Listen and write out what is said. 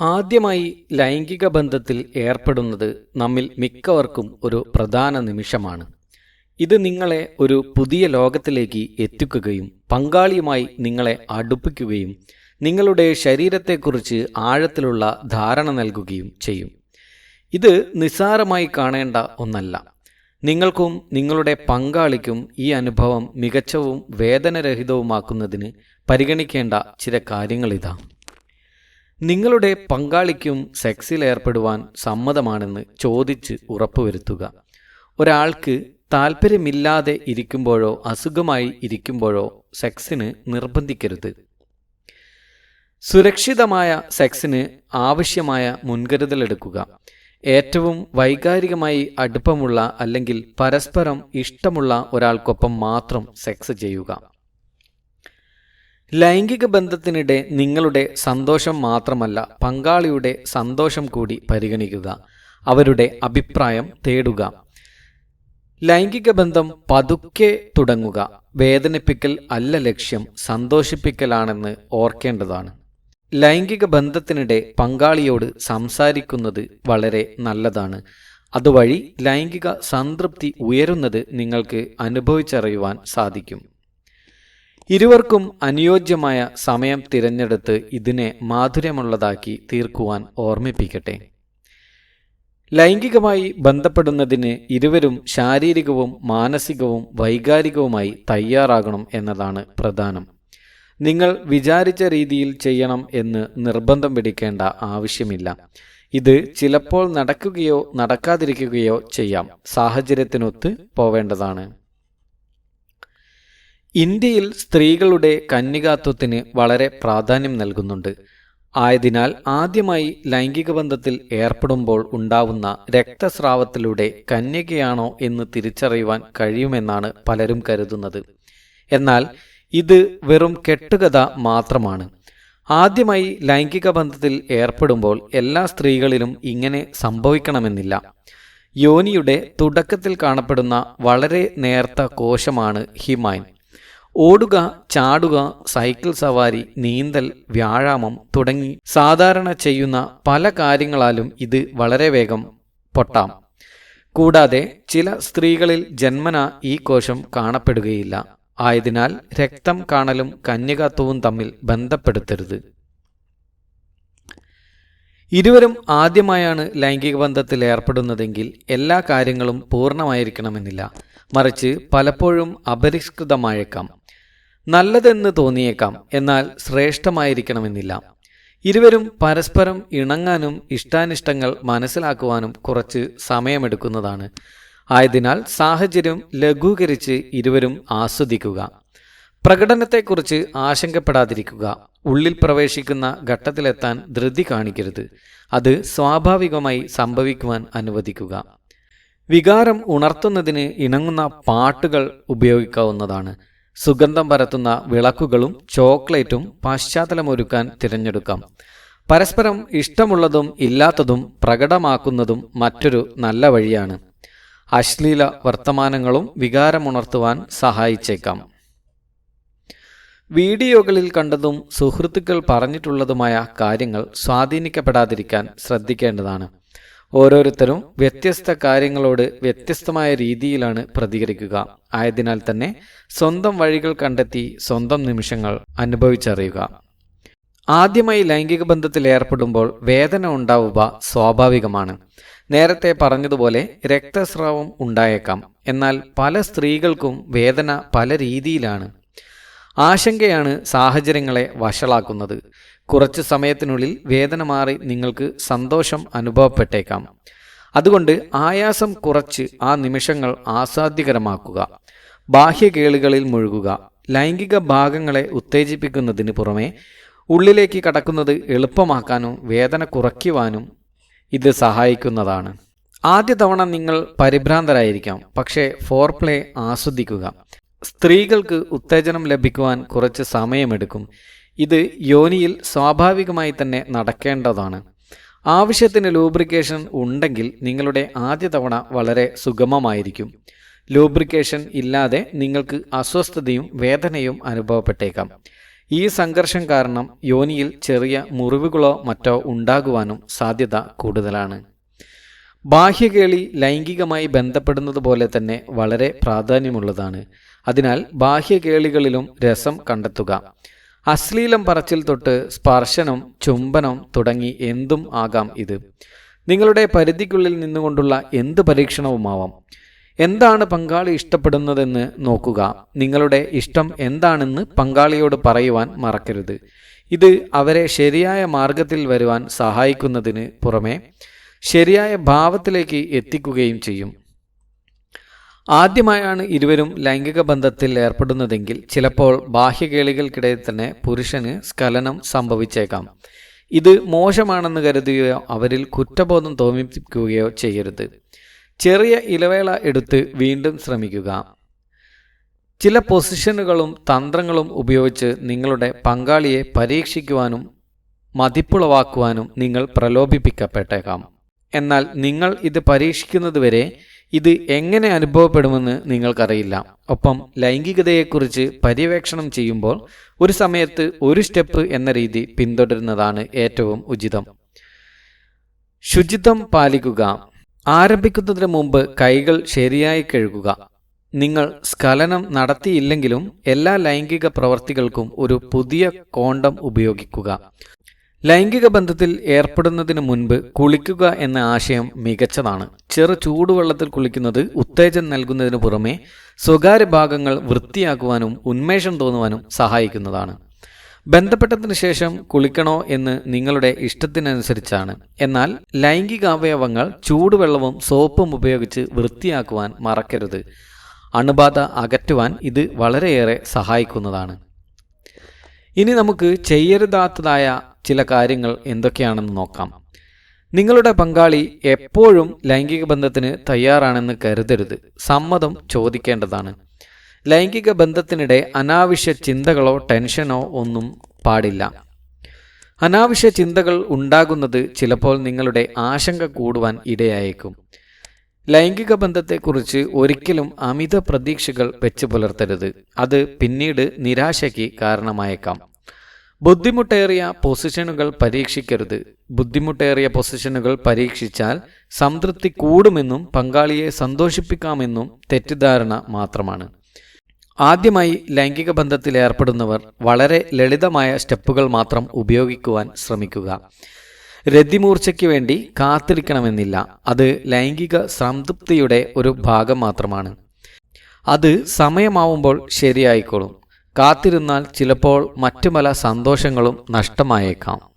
ആദ്യമായി ലൈംഗിക ബന്ധത്തിൽ ഏർപ്പെടുന്നത് നമ്മിൽ മിക്കവർക്കും ഒരു പ്രധാന നിമിഷമാണ്. ഇത് നിങ്ങളെ ഒരു പുതിയ ലോകത്തിലേക്ക് എത്തിക്കുകയും പങ്കാളിയുമായി നിങ്ങളെ അടുപ്പിക്കുകയും നിങ്ങളുടെ ശരീരത്തെക്കുറിച്ച് ആഴത്തിലുള്ള ധാരണ നൽകുകയും ചെയ്യും. ഇത് നിസ്സാരമായി കാണേണ്ട ഒന്നല്ല. നിങ്ങൾക്കും നിങ്ങളുടെ പങ്കാളിക്കും ഈ അനുഭവം മികച്ചവും വേദനരഹിതവുമാക്കുന്നതിന് പരിഗണിക്കേണ്ട ചില കാര്യങ്ങളിതാ. നിങ്ങളുടെ പങ്കാളിക്കും സെക്സിൽ ഏർപ്പെടുവാൻ സമ്മതമാണെന്ന് ചോദിച്ച് ഉറപ്പുവരുത്തുക. ഒരാൾക്ക് താല്പര്യമില്ലാതെ ഇരിക്കുമ്പോഴോ അസുഖമായി ഇരിക്കുമ്പോഴോ സെക്സിന് നിർബന്ധിക്കരുത്. സുരക്ഷിതമായ സെക്സിന് ആവശ്യമായ മുൻകരുതലെടുക്കുക ഏറ്റവും വൈകാരികമായി അടുപ്പമുള്ള അല്ലെങ്കിൽ പരസ്പരം ഇഷ്ടമുള്ള ഒരാൾക്കൊപ്പം മാത്രം സെക്സ് ചെയ്യുക. ലൈംഗിക ബന്ധത്തിനിടെ നിങ്ങളുടെ സന്തോഷം മാത്രമല്ല പങ്കാളിയുടെ സന്തോഷം കൂടി പരിഗണിക്കുക. അവരുടെ അഭിപ്രായം തേടുക. ലൈംഗിക ബന്ധം പതുക്കെ തുടങ്ങുക. വേദനിപ്പിക്കൽ അല്ല ലക്ഷ്യം സന്തോഷിപ്പിക്കലാണെന്ന് ഓർക്കേണ്ടതാണ്. ലൈംഗിക ബന്ധത്തിനിടെ പങ്കാളിയോട് സംസാരിക്കുന്നത് വളരെ നല്ലതാണ്. അതുവഴി ലൈംഗിക സംതൃപ്തി ഉയരുന്നത് നിങ്ങൾക്ക് അനുഭവിച്ചറിയുവാൻ സാധിക്കും. ഇരുവർക്കും അനുയോജ്യമായ സമയം തിരഞ്ഞെടുത്ത് ഇതിനെ മാധുര്യമുള്ളതാക്കി തീർക്കുവാൻ ഓർമ്മിപ്പിക്കട്ടെ. ലൈംഗികമായി ബന്ധപ്പെടുന്നതിന് ഇരുവരും ശാരീരികവും മാനസികവും വൈകാരികവുമായി തയ്യാറാകണം എന്നതാണ് പ്രധാനം. നിങ്ങൾ വിചാരിച്ച രീതിയിൽ ചെയ്യണം എന്ന് നിർബന്ധം പിടിക്കേണ്ട ആവശ്യമില്ല. ഇത് ചിലപ്പോൾ നടക്കുകയോ നടക്കാതിരിക്കുകയോ ചെയ്യാം. സാഹചര്യത്തിനൊത്ത് പോവേണ്ടതാണ്. ഇന്ത്യയിൽ സ്ത്രീകളുടെ കന്യകാത്വത്തിന് വളരെ പ്രാധാന്യം നൽകുന്നുണ്ട്. ആയതിനാൽ ആദ്യമായി ലൈംഗിക ബന്ധത്തിൽ ഏർപ്പെടുമ്പോൾ ഉണ്ടാവുന്ന രക്തസ്രാവത്തിലൂടെ കന്യകയാണോ എന്ന് തിരിച്ചറിയുവാൻ കഴിയുമെന്നാണ് പലരും കരുതുന്നത്. എന്നാൽ ഇത് വെറും കെട്ടുകഥ മാത്രമാണ്. ആദ്യമായി ലൈംഗിക ബന്ധത്തിൽ ഏർപ്പെടുമ്പോൾ എല്ലാ സ്ത്രീകളിലും ഇങ്ങനെ സംഭവിക്കണമെന്നില്ല. യോനിയുടെ തുടക്കത്തിൽ കാണപ്പെടുന്ന വളരെ നേർത്ത കോശമാണ് ഹിമൈൻ. ഓടുക ചാടുക സൈക്കിൾ സവാരി നീന്തൽ വ്യായാമം തുടങ്ങി സാധാരണ ചെയ്യുന്ന പല കാര്യങ്ങളാലും ഇത് വളരെ വേഗം പൊട്ടാം. കൂടാതെ ചില സ്ത്രീകളിൽ ജന്മന ഈ കോശം കാണപ്പെടുകയില്ല. ആയതിനാൽ രക്തം കാണലും കന്യകത്വവും തമ്മിൽ ബന്ധപ്പെടുത്തരുത്. ഇരുവരും ആദ്യമായാണ് ലൈംഗിക ബന്ധത്തിൽ ഏർപ്പെടുന്നതെങ്കിൽ എല്ലാ കാര്യങ്ങളും പൂർണമായിരിക്കണമെന്നില്ല. മറിച്ച് പലപ്പോഴും അപരിഷ്കൃതമായേക്കാം. നല്ലതെന്ന് തോന്നിയേക്കാം എന്നാൽ ശ്രേഷ്ഠമായിരിക്കണമെന്നില്ല. ഇരുവരും പരസ്പരം ഇണങ്ങാനും ഇഷ്ടാനിഷ്ടങ്ങൾ മനസ്സിലാക്കുവാനും കുറച്ച് സമയമെടുക്കുന്നതാണ്. ആയതിനാൽ സാഹചര്യം ലഘൂകരിച്ച് ഇരുവരും ആസ്വദിക്കുക. പ്രകടനത്തെക്കുറിച്ച് ആശങ്കപ്പെടാതിരിക്കുക. ഉള്ളിൽ പ്രവേശിക്കുന്ന ഘട്ടത്തിലെത്താൻ ധൃതി കാണിക്കരുത്. അത് സ്വാഭാവികമായി സംഭവിക്കുവാൻ അനുവദിക്കുക. വികാരം ഉണർത്തുന്നതിന് ഇണങ്ങുന്ന പാട്ടുകൾ ഉപയോഗിക്കാവുന്നതാണ്. സുഗന്ധം പരത്തുന്ന വിളക്കുകളും ചോക്ലേറ്റും പശ്ചാത്തലമൊരുക്കാൻ തിരഞ്ഞെടുക്കാം. പരസ്പരം ഇഷ്ടമുള്ളതും ഇല്ലാത്തതും പ്രകടമാക്കുന്നതും മറ്റൊരു നല്ല വഴിയാണ്. അശ്ലീല വർത്തമാനങ്ങളും വികാരമുണർത്തുവാൻ സഹായിച്ചേക്കാം. വീഡിയോകളിൽ കണ്ടതും സുഹൃത്തുക്കൾ പറഞ്ഞിട്ടുള്ളതുമായ കാര്യങ്ങൾ സ്വാധീനിക്കപ്പെടാതിരിക്കാൻ ശ്രദ്ധിക്കേണ്ടതാണ്. ഓരോരുത്തരും വ്യത്യസ്ത കാര്യങ്ങളോട് വ്യത്യസ്തമായ രീതിയിലാണ് പ്രതികരിക്കുക. ആയതിനാൽ തന്നെ സ്വന്തം വഴികൾ കണ്ടെത്തി സ്വന്തം നിമിഷങ്ങൾ അനുഭവിച്ചറിയുക. ആദ്യമായി ലൈംഗിക ബന്ധത്തിൽ ഏർപ്പെടുമ്പോൾ വേദന ഉണ്ടാവുക സ്വാഭാവികമാണ്. നേരത്തെ പറഞ്ഞതുപോലെ രക്തസ്രാവം ഉണ്ടായേക്കാം. എന്നാൽ പല സ്ത്രീകൾക്കും വേദന പല രീതിയിലാണ്. ആശങ്കയാണ് സാഹചര്യങ്ങളെ വഷളാക്കുന്നത്. കുറച്ച് സമയത്തിനുള്ളിൽ വേദന മാറി നിങ്ങൾക്ക് സന്തോഷം അനുഭവപ്പെട്ടേക്കാം. അതുകൊണ്ട് ആയാസം കുറച്ച് ആ നിമിഷങ്ങൾ ആസ്വാദ്യകരമാക്കുക. ബാഹ്യകേളികളിൽ മുഴുകുക. ലൈംഗിക ഭാഗങ്ങളെ ഉത്തേജിപ്പിക്കുന്നതിന് പുറമെ ഉള്ളിലേക്ക് കടക്കുന്നത് എളുപ്പമാക്കാനും വേദന കുറയ്ക്കുവാനും ഇത് സഹായിക്കുന്നതാണ്. ആദ്യ തവണ നിങ്ങൾ പരിഭ്രാന്തരായിരിക്കാം. പക്ഷേ ഫോർ പ്ലേ ആസ്വദിക്കുക. സ്ത്രീകൾക്ക് ഉത്തേജനം ലഭിക്കുവാൻ കുറച്ച് സമയമെടുക്കും. ഇത് യോനിയിൽ സ്വാഭാവികമായി തന്നെ നടക്കേണ്ടതാണ്. ആവശ്യത്തിന് ലൂബ്രിക്കേഷൻ ഉണ്ടെങ്കിൽ നിങ്ങളുടെ ആദ്യ തവണ വളരെ സുഗമമായിരിക്കും. ലൂബ്രിക്കേഷൻ ഇല്ലാതെ നിങ്ങൾക്ക് അസ്വസ്ഥതയും വേദനയും അനുഭവപ്പെട്ടേക്കാം. ഈ സംഘർഷം കാരണം യോനിയിൽ ചെറിയ മുറിവുകളോ മറ്റോ ഉണ്ടാകുവാനും സാധ്യത കൂടുതലാണ്. ബാഹ്യകേളി ലൈംഗികമായി ബന്ധപ്പെടുന്നത് പോലെ തന്നെ വളരെ പ്രാധാന്യമുള്ളതാണ്. അതിനാൽ ബാഹ്യകേളികളിലും രസം കണ്ടെത്തുക. അശ്ലീലം പറച്ചിൽ തൊട്ട് സ്പർശനം ചുംബനം തുടങ്ങി എന്തും ആകാം ഇത്. നിങ്ങളുടെ പരിധിക്കുള്ളിൽ നിന്നുകൊണ്ടുള്ള എന്ത് പരീക്ഷണവുമാവാം? എന്താണ് പങ്കാളി ഇഷ്ടപ്പെടുന്നതെന്ന് നോക്കുക. നിങ്ങളുടെ ഇഷ്ടം എന്താണെന്ന് പങ്കാളിയോട് പറയുവാൻ മറക്കരുത്. ഇത് അവരെ ശരിയായ മാർഗത്തിൽ വരുവാൻ സഹായിക്കുന്നതിന് പുറമെ ശരിയായ ഭാവത്തിലേക്ക് എത്തിക്കുകയും ചെയ്യും. ആദ്യമായാണ് ഇരുവരും ലൈംഗിക ബന്ധത്തിൽ ഏർപ്പെടുന്നതെങ്കിൽ ചിലപ്പോൾ ബാഹ്യകേളികൾക്കിടയിൽ തന്നെ പുരുഷന് സ്ഖലനം സംഭവിച്ചേക്കാം. ഇത് മോശമാണെന്ന് കരുതുകയോ അവരിൽ കുറ്റബോധം തോന്നിപ്പിക്കുകയോ ചെയ്യരുത്. ചെറിയ ഇലവേള എടുത്ത് വീണ്ടും ശ്രമിക്കുക. ചില പൊസിഷനുകളും തന്ത്രങ്ങളും ഉപയോഗിച്ച് നിങ്ങളുടെ പങ്കാളിയെ പരീക്ഷിക്കുവാനും മതിപ്പുളവാക്കുവാനും നിങ്ങൾ പ്രലോഭിപ്പിക്കപ്പെട്ടേക്കാം. എന്നാൽ നിങ്ങൾ ഇത് പരീക്ഷിക്കുന്നതുവരെ ഇത് എങ്ങനെ അനുഭവപ്പെടുമെന്ന് നിങ്ങൾക്കറിയില്ല. ഒപ്പം ലൈംഗികതയെക്കുറിച്ച് പര്യവേക്ഷണം ചെയ്യുമ്പോൾ ഒരു സമയത്ത് ഒരു സ്റ്റെപ്പ് എന്ന രീതി പിന്തുടരുന്നതാണ് ഏറ്റവും ഉചിതം. ശുചിത്വം പാലിക്കുക. ആരംഭിക്കുന്നതിന് മുമ്പ് കൈകൾ ശരിയായി കഴുകുക. നിങ്ങൾ സ്ഖലനം നടത്തിയില്ലെങ്കിലും എല്ലാ ലൈംഗിക പ്രവർത്തികൾക്കും ഒരു പുതിയ കോണ്ടം ഉപയോഗിക്കുക. ലൈംഗിക ബന്ധത്തിൽ ഏർപ്പെടുന്നതിന് മുൻപ് കുളിക്കുക എന്ന ആശയം മികച്ചതാണ്. ചെറു ചൂടുവെള്ളത്തിൽ കുളിക്കുന്നത് ഉത്തേജനം നൽകുന്നതിന് പുറമെ സ്വകാര്യ ഭാഗങ്ങൾ വൃത്തിയാക്കുവാനും ഉന്മേഷം തോന്നുവാനും സഹായിക്കുന്നതാണ്. ബന്ധപ്പെട്ടതിന് ശേഷം കുളിക്കണോ എന്ന് നിങ്ങളുടെ ഇഷ്ടത്തിനനുസരിച്ചാണ്. എന്നാൽ ലൈംഗിക അവയവങ്ങൾ ചൂടുവെള്ളവും സോപ്പും ഉപയോഗിച്ച് വൃത്തിയാക്കുവാൻ മറക്കരുത്. അണുബാധ അകറ്റുവാൻ ഇത് വളരെയേറെ സഹായിക്കുന്നതാണ്. ഇനി നമുക്ക് ചെയ്യരുതാത്തതായ ചില കാര്യങ്ങൾ എന്തൊക്കെയാണെന്ന് നോക്കാം. നിങ്ങളുടെ പങ്കാളി എപ്പോഴും ലൈംഗിക ബന്ധത്തിന് തയ്യാറാണെന്ന് കരുതരുത്. സമ്മതം ചോദിക്കേണ്ടതാണ്. ലൈംഗിക ബന്ധത്തിനിടെ അനാവശ്യ ചിന്തകളോ ടെൻഷനോ ഒന്നും പാടില്ല. അനാവശ്യ ചിന്തകൾ ഉണ്ടാകുന്നത് ചിലപ്പോൾ നിങ്ങളുടെ ആശങ്ക കൂടുവാൻ ഇടയായേക്കും. ലൈംഗിക ബന്ധത്തെക്കുറിച്ച് ഒരിക്കലും അമിത പ്രതീക്ഷകൾ വെച്ച് പുലർത്തരുത്. അത് പിന്നീട് നിരാശയ്ക്ക് കാരണമായേക്കാം. ബുദ്ധിമുട്ടേറിയ പൊസിഷനുകൾ പരീക്ഷിക്കരുത്. ബുദ്ധിമുട്ടേറിയ പൊസിഷനുകൾ പരീക്ഷിച്ചാൽ സംതൃപ്തി കൂടുമെന്നും പങ്കാളിയെ സന്തോഷിപ്പിക്കാമെന്നും തെറ്റിദ്ധാരണ മാത്രമാണ്. ആദ്യമായി ലൈംഗിക ബന്ധത്തിൽ ഏർപ്പെടുന്നവർ വളരെ ലളിതമായ സ്റ്റെപ്പുകൾ മാത്രം ഉപയോഗിക്കുവാൻ ശ്രമിക്കുക. രതിമൂർച്ചയ്ക്ക് വേണ്ടി കാത്തിരിക്കണമെന്നില്ല. അത് ലൈംഗിക സംതൃപ്തിയുടെ ഒരു ഭാഗം മാത്രമാണ്. അത് സമയമാവുമ്പോൾ ശരിയായിക്കോളും. കാത്തിരുന്നാൽ ചിലപ്പോൾ മറ്റു പല സന്തോഷങ്ങളും നഷ്ടമായേക്കാം.